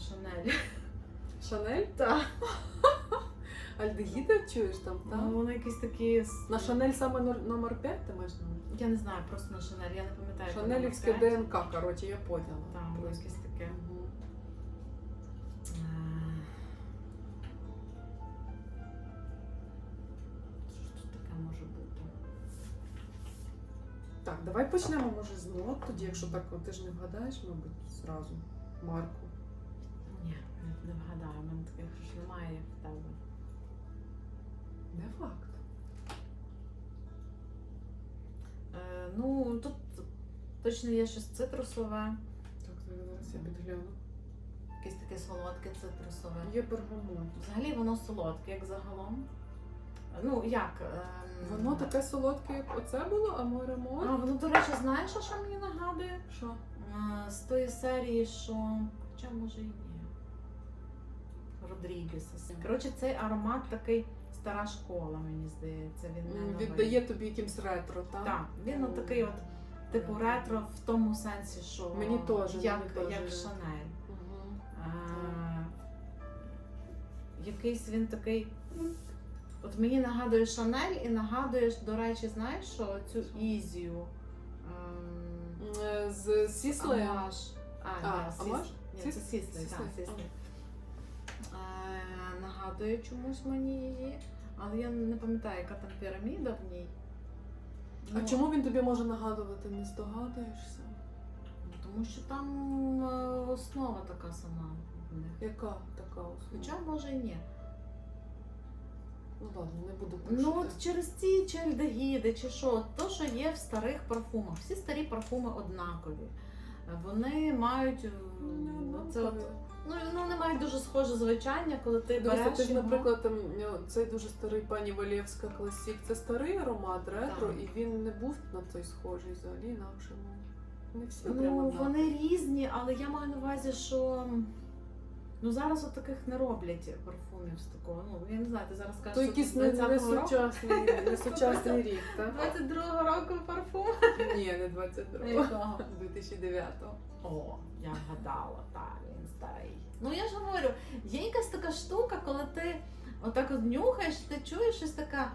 Шанель. Шанель? Так. Альдегіда чуєш там, так? Ну, вони якісь такі. На Шанель саме нор- номер 5 ти маєш на увазі? Я не знаю, просто на Шанель, я не пам'ятаю. яка Шанелівське номер п'ять. ДНК, коротше, я поняла. Там було Просто. якесь таке. Мгм. Е, Що ж тут таке може бути? Так, давай почнемо, може, з нот тоді, якщо так, ти ж не вгадаєш, мабуть, зразу марку. Не, вгадаю, в мене таких ж немає, в тебе. Не факт. Е, ну, тут точно є щось цитрусове, Так, зараз я підгляну. якесь таке солодке цитрусове. Є бергамот. Взагалі воно солодке, як загалом. Ну, як? ем, Воно таке солодке, як оце було, а море море. А, воно, до речі, знаєш, що мені нагадує? Що? Е, З тої серії, що. Хоча може і ні. Родрігеса. Коротше, цей аромат такий стара школа, мені здається. Він не новий. Віддає тобі якимсь ретро, так? Так, він от такий от, типу ретро в тому сенсі, що Мені теж, мені як, теж як. Шанель. Мгм. Е, якийсь він такий. От мені нагадує Шанель і нагадуєш, до речі, знаєш, що цю Ізію. ем, Е, З Сіслеєм. Амаш. А, А, ні, Сіс- Амаш? Ні, Сіс- це Сіслей, так, Сіслей, Сіслей. Е, Нагадує чомусь мені її, але я не пам'ятаю, яка там піраміда в ній. А Ну, чому він тобі може нагадувати, не здогадуєшся? Тому що там е, основа така сама в них. Яка така основа? Хоча може і ні. Ну ладно, не буду Ну от через ці чи чи що, то, що є в старих парфумах. Всі старі парфуми однакові. Е, Вони мають е, Ну, оце от, однакові. Ну, ну, не мають дуже схоже звучання, коли ти Дивися, береш ти ж, його. наприклад, там е, цей дуже старий пані Валєвська класік. Це старий аромат ретро, Так. і він не був на той схожий взагалі інакше. ну, Не всі Ну, прямо. вони різні, але я маю на увазі, що ну зараз от таких не роблять парфумів з такого. Ну я не знаю, ти зараз кажеш, То що якийсь не, не сучасний, не сучасний рік, так? 22-го року парфум. Ні, не 22 Якого? 2009-го. О, я вгадала, так, він старий. Ну я ж говорю, є якась така штука, коли ти отак от нюхаєш, ти чуєш щось така, е,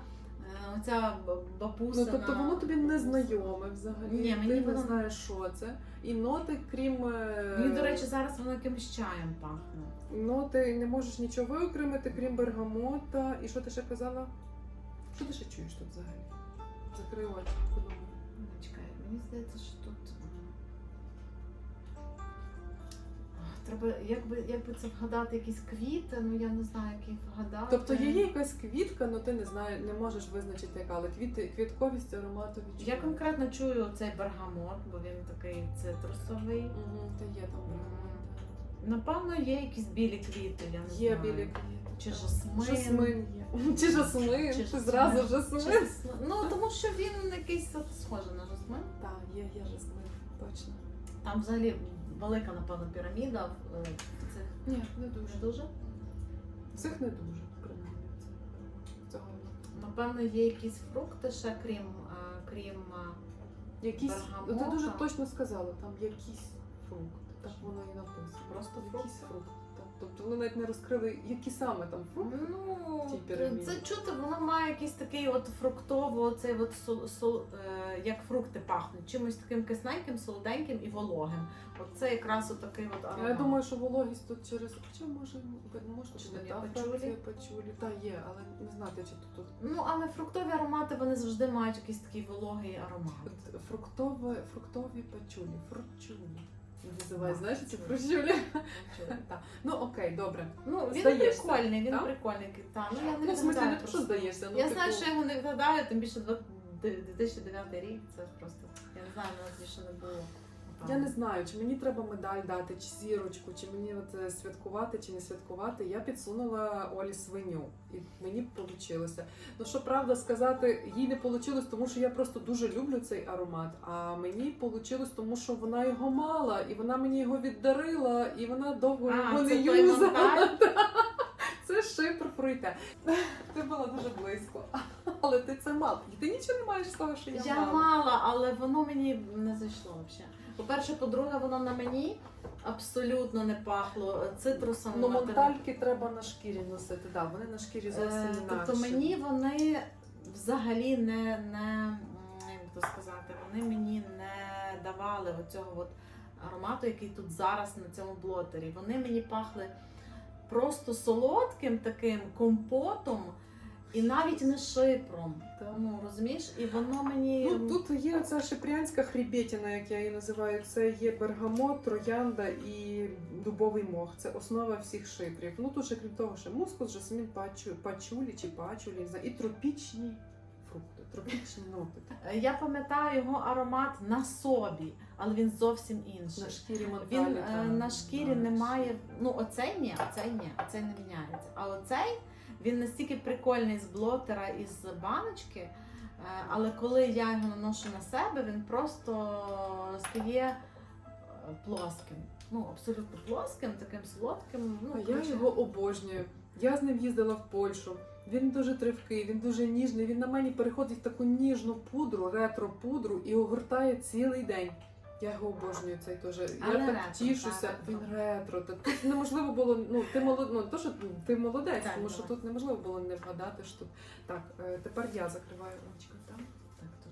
оця бабуся. Ну тобто воно тобі не знайоме взагалі. Ні, мені ти не знаєш, що це. І ноти, крім е, Мені, до речі, зараз воно якимось чаєм пахне. ноти не можеш нічого виокремити, крім бергамота. І що ти ще казала? Що ти ще чуєш тут взагалі? Закрий очі, подумай. Ну, Чекай, мені здається, що тут. Треба, якби, якби це вгадати якісь квіти, ну я не знаю, які вгадати. Тобто є якась квітка, але ти не знаєш, не можеш визначити, яка, але квіти, квітковість аромату Я конкретно чую цей бергамот, бо він такий цитрусовий. Угу, та є там бергамот. Напевно, є якісь білі квіти, я не Є знаю. білі квіти. Чи жасмин. Жасмин є. Чи жасмин, Чи зразу жасмин. жасмин. Ну, тому що він якийсь схожий на жасмин. Так, є, є жасмин, точно. Там взагалі велика, напевно, піраміда в е, в цих Ні, не дуже. не дуже. Цих не дуже, принаймні. Цього. Напевно, є якісь фрукти ще, крім, е, крім е, Якісь, Бергамота. ти дуже точно сказала, там якісь фрукти. Так воно і написано. Просто якісь фрукти? фрукти. Тобто вони навіть не розкрили, які саме там фрукти. Ну, Тій піраміді. це чути, воно має якийсь такий от фруктово, цей от сол, сол, е, як фрукти пахнуть, чимось таким кисненьким, солоденьким і вологим. От це якраз от такий от аромат. Я думаю, що вологість тут через. Хоча може, може Чи не та пачулі? фракція пачулі. Та є, але не знати, чи тут. Ну, але фруктові аромати вони завжди мають якийсь такий вологий аромат. Фруктове, фруктові пачулі, фручулі. Називають, знаєш, ці фручулі. фручулі? Ну окей, добре. Ну, він Здаєшся, прикольний, він Та? прикольний. Та, ну, я не Ну, в смислі, не пам'ятаю то, що здаєшся. Ну, Я типу, знаю, що я його не вгадаю, тим більше два- 2009 рік. Це просто я не знаю, мене більше не було. Я не знаю, чи мені треба медаль дати, чи зірочку, чи мені от е, святкувати, чи не святкувати. Я підсунула Олі свиню, і мені вийшло. Ну що правда сказати, їй не вийшло, тому що я просто дуже люблю цей аромат. А мені вийшло, тому що вона його мала, і вона мені його віддарила, і вона довго А, його не юзала. фруйте. Ти була дуже близько, але ти це мала. І ти нічого не маєш з того, що я, Я мала. мала, але воно мені не зайшло взагалі. По-перше, по-друге, воно на мені. абсолютно не пахло цитрусом. Ну, монтальки треба на шкірі носити. Да, вони на шкірі зовсім Е, інакше. Тобто мені вони взагалі не, не як то сказати, вони мені не давали оцього от аромату, який тут зараз на цьому блотері. Вони мені пахли просто солодким таким компотом і навіть не шипром. Тому розумієш, і воно мені Ну, тут є оця шипрянська хрібетіна, як я її називаю. Це є бергамот, троянда і дубовий мох. Це основа всіх шипрів. Ну тут ще крім того, ще мускус, жасмін, пачу, пачулі чи пачулі, і тропічні фрукти, тропічні ноти. Е, я пам'ятаю його аромат на собі, але він зовсім інший. На шкірі. Він е, на шкірі знаєш. не має. Ну, оцей ні, оцей ні, оцей не міняється. А оцей він настільки прикольний з блотера і з баночки. е, Але коли я його наношу на себе, він просто стає е, плоским. Ну, абсолютно плоским, таким солодким. Ну, А я коротше, його обожнюю. Я з ним їздила в Польщу. Він дуже тривкий, він дуже ніжний. Він на мені переходить в таку ніжну пудру, ретро-пудру і огортає цілий день. Я його обожнюю цей теж. Я Але так ретро, тішуся. так. Він ретро. Тут неможливо було. Ну ти молод... ну, то, що ти молодець, Так, тому що тут неможливо було не вгадати, що тут. Так, е, тепер я закриваю ручку. Так?